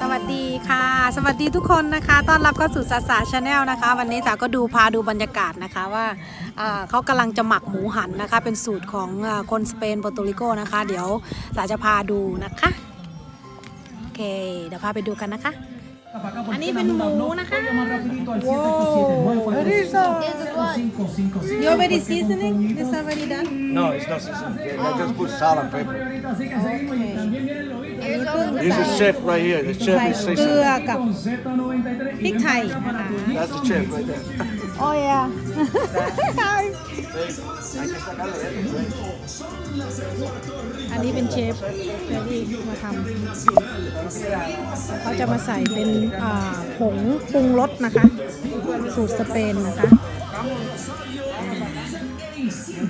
สวัสดีค่ะ สวัสดีทุกคนนะคะต้อนรับเข้าสู่สาสาชาแนลนะคะ วันนี้สาก็ดูพาดูบรรยากาศนะคะว่าอ่าเขากำลังจะหมักหมูหันนะคะ เป็นสูตรของอ่าคนสเปนโปรตุริโกนะคะ เดี๋ยวสาจะพาดูนะคะโอเค เดี๋ยวพาไปดูกันนะคะ อันนี้เป็นหมูนะคะ You already seasoning? This already done? No, it's not seasoned. Yeah, I just put salt and pepper. อั นนี้เพิ่ง This ใส่ is chef right here. The chef ใส่ is เกลือ seasoned. กับพริกไทยนะคะ That's the chef right there. โอ้ยอะอันนี้เป็นเชฟเฟรดี้มาทำเขาจะมาใส่เป็นอ่าผงปรุงรสนะคะ สูตรสเปนนะคะ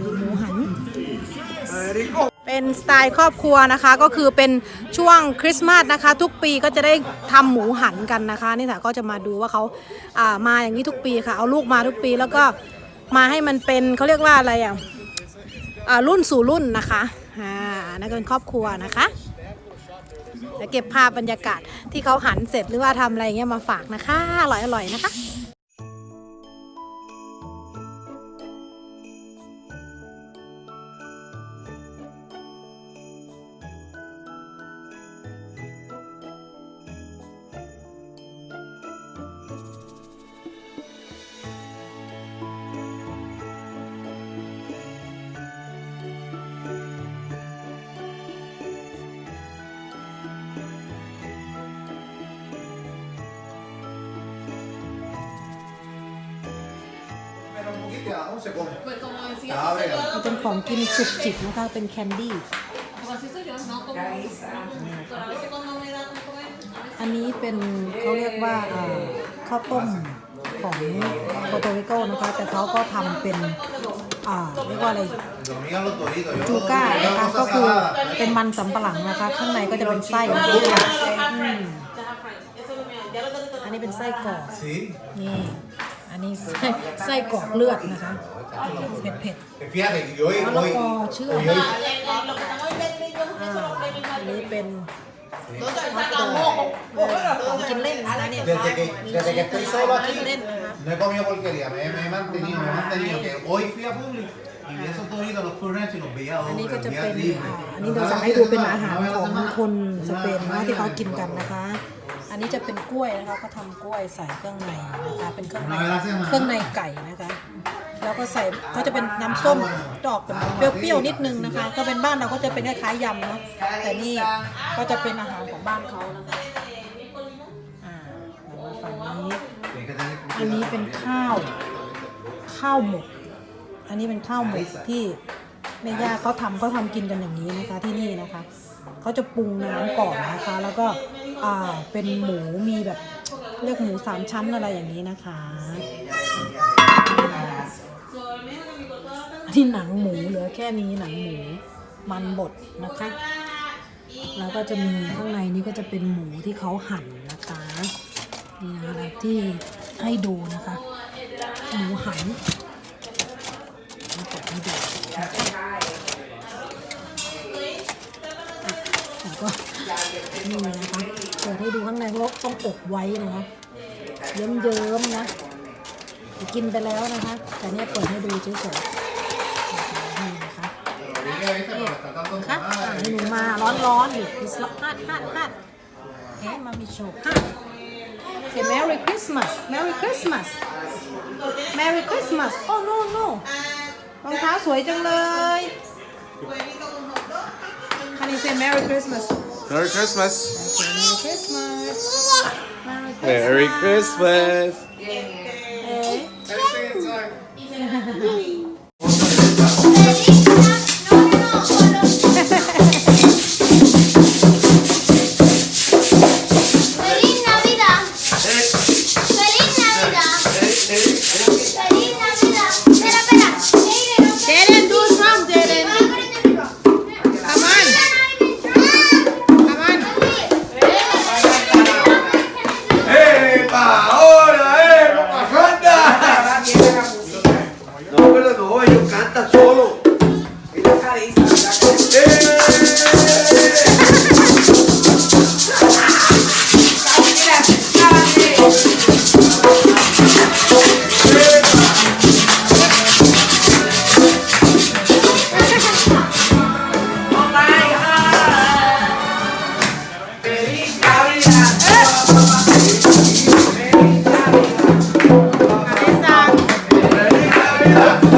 ดูหมูหัน เป็นสไตล์ครอบครัวนะคะ ก็คือเป็นช่วงคริสต์มาสนะคะ ทุกปีก็จะได้ทำหมูหันกันนะคะ นี่ค่ะก็จะมาดูว่าเขาอ่ามาอย่างนี้ทุกปีค่ะ เอาลูกมาทุกปีแล้วก็มาให้มันเป็นเขาเรียกว่าอะไรอะอ่ารุ่นสู่รุ่นนะคะอ่านั่นก็เป็นครอบครัวนะคะแล้วเก็บภาพบรรยากาศที่เขาหันเสร็จหรือว่าทำอะไรเงี้ยมาฝากนะคะ อร่อยอร่อยๆนะคะ เป็นของกินสุกจิบนะคะ เป็นแคนดี้ como así soy yo, no como, pero a veces cuando me da de comer, a veces อันนี้เป็นเขาเรียกว่าเอ่อข้าวต้มของโปรโตริโกนะคะ แต่เขาก็ทำเป็นอ่าเรียกว่าอะไร Lo mío los toritos. Yo จู los ก้า toritos, นะคะ cosas ก็คือ saladas. เป็นมันสำปะหลังนะคะ ข้างในก็จะเป็นไส้นะคะ los half fries, the half fries, eso es lo mío, ya lo tengo อันนี้เป็นไส้กรอก Sí. นี่ อันนี้ไส้ไส้กรอกเลือดนะคะ เผ็ดเผ็ด Que Fíjate, que yo hoy, ๆมะละ hoy, กอเชื่อม hoy, hoy- Lo que estamos vendiendo ellos, อ่า eso es lo que ellos อันนี้เป็น Entonces sacamos, ของกินเล่นนะคะเนี่ย desde que, desde que estoy solo กิ aquí, นเล่นนะคะ no he comido porquería. Me, me he mantenido, me he mantenido. Que hoy fui a Publix y vi esos toritos, los purés y los veía อันนี้ก็ dobles, จะ los เป็น veía อ่า libres. อันนี้เราจะให้ดูเป็นอาหารของคนสเปนนะที่เขากินกันนะคะอั นนี้จะเป็นกล้วยนะคะเขาทำกล้วยใส่เครื่องในนะคะเป็นเครื่องในเครื่องในไก่นะคะ แล้วก็ใส่ก็จะเป็นน้ำส้มดอกเป็นเปรี้ยวๆนิดนึงนะคะ ก็เป็นบ้านเราก็จะเป็นคล้ายๆยำเนาะแต่นี่ก็จะเป็นอาหารของบ้านเขานะคะอ่ามาฝั่งนี้ Tienes que tener อันนี้เป็นข้าวข้าวหมก อันนี้เป็นข้าวหมกที่แม่ย่าเขาทำเขาทำกินกันอย่างนี้นะคะที่นี่นะคะเขาจะปรุงน้ำก่อนนะคะ แล้วก็ อ่าเป็นหมูมีแบบเรียกหมูสามชั้นอะไรอย่างนี้นะคะอันนี้หนังหมูเหลือแค่นี้หนังหมูมันบดนะคะ แล้วก็จะมีข้างในนี้ก็จะเป็นหมูที่เขาหั่นนะคะนี่นะคะที่ให้ดูนะคะ หมูหั่นมาเปิดให้ดูนะคะ แล้วก็นี่นะคะเปิดให้ดูข้างในเพราะต้องอบไว้นะคะเยิ้มๆนะกินไปแล้วนะคะ แต่เนี่ยเปิดให้ดูเฉยๆนี่นะคะ Dije, ¿viste? Pero está tanto ค่ะอะให้หนูมาร้อนๆอยู่ดิสล็อกฮัดฮัดฮัดเฮ้มามีโชว์ฮัดโอเค Merry Christmas Merry Christmas Merry Christmas oh no no รองเท้าสวยจังเลย say Merry Christmas Merry Christmas. Okay, Merry Christmas Merry Merry Christmas. เอ๊ No, ellos cantan solo. Yeah.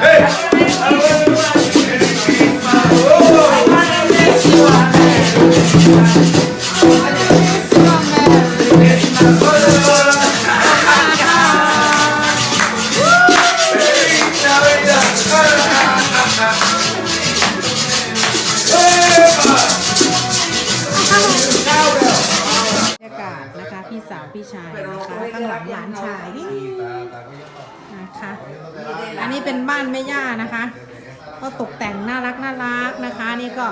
Hey! พี่สาวพี่ชายนะคะข้างหลังหลานชายนี่นะคะ อันนี้เป็นบ้านแม่ย่านะคะ ก็ตกแต่งน่ารักน่ารักนะคะ นี่ก็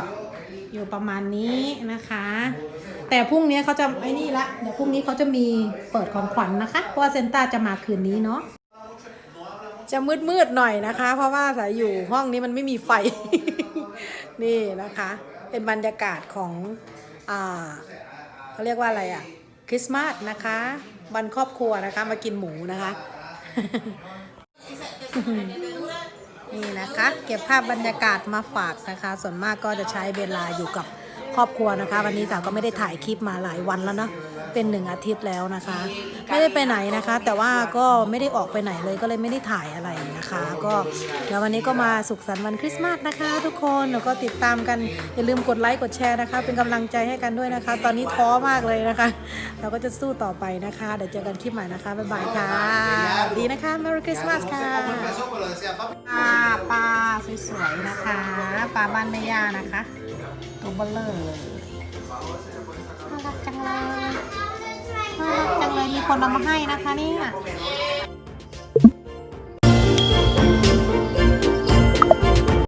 อยู่ประมาณนี้นะคะ แต่พรุ่งนี้เขาจะไอ้นี่ละเดี๋ยวพรุ่งนี้เขาจะมีเปิดของขวัญนะคะเพราะว่าเซนต้าจะมาคืนนี้เนาะจะมืดมืดๆหน่อยนะคะ เพราะว่าสายอยู่ห้องนี้มันไม่มีไฟ นี่นะคะ เป็นบรรยากาศของอ่าเขาเรียกว่าอะไรอะ คริสต์มาสนะคะ วันครอบครัวนะคะมากินหมูนะคะ นี่นะคะ เก็บภาพบรรยากาศมาฝากนะคะ ส่วนมากก็จะใช้เวลาอยู่กับครอบครัวนะคะ วันนี้สาวก็ไม่ได้ถ่ายคลิปมาหลายวันแล้วเนาะเป็นหนึ่งอาทิตย์แล้วนะคะ ไม่ได้ไปไหนนะคะ แต่ว่าก็ไม่ได้ออกไปไหนเลยก็เลยไม่ได้ถ่ายอะไร นะคะ ก็เดี๋ยววันนี้ก็มาสุขสันต์วันคริสต์มาสนะคะ ทุกคนแล้วก็ติดตามกันอย่าลืมกดไลค์กดแชร์นะคะ เป็นกำลังใจให้กันด้วยนะคะ ตอนนี้ท้อมากเลยนะคะ เราก็จะสู้ต่อไปนะคะ เดี๋ยวเจอกันคลิปใหม่นะคะบ๊ายบายค่ะ ดีนะคะ Merry Christmas ค่ะปลาปลาสวยๆนะคะปลาบ้านแม่ย่านะคะตัวเบลเลอร์น่ารักจังเลยน่ารักจังเลยมีคนเอามาให้นะคะเนี่ย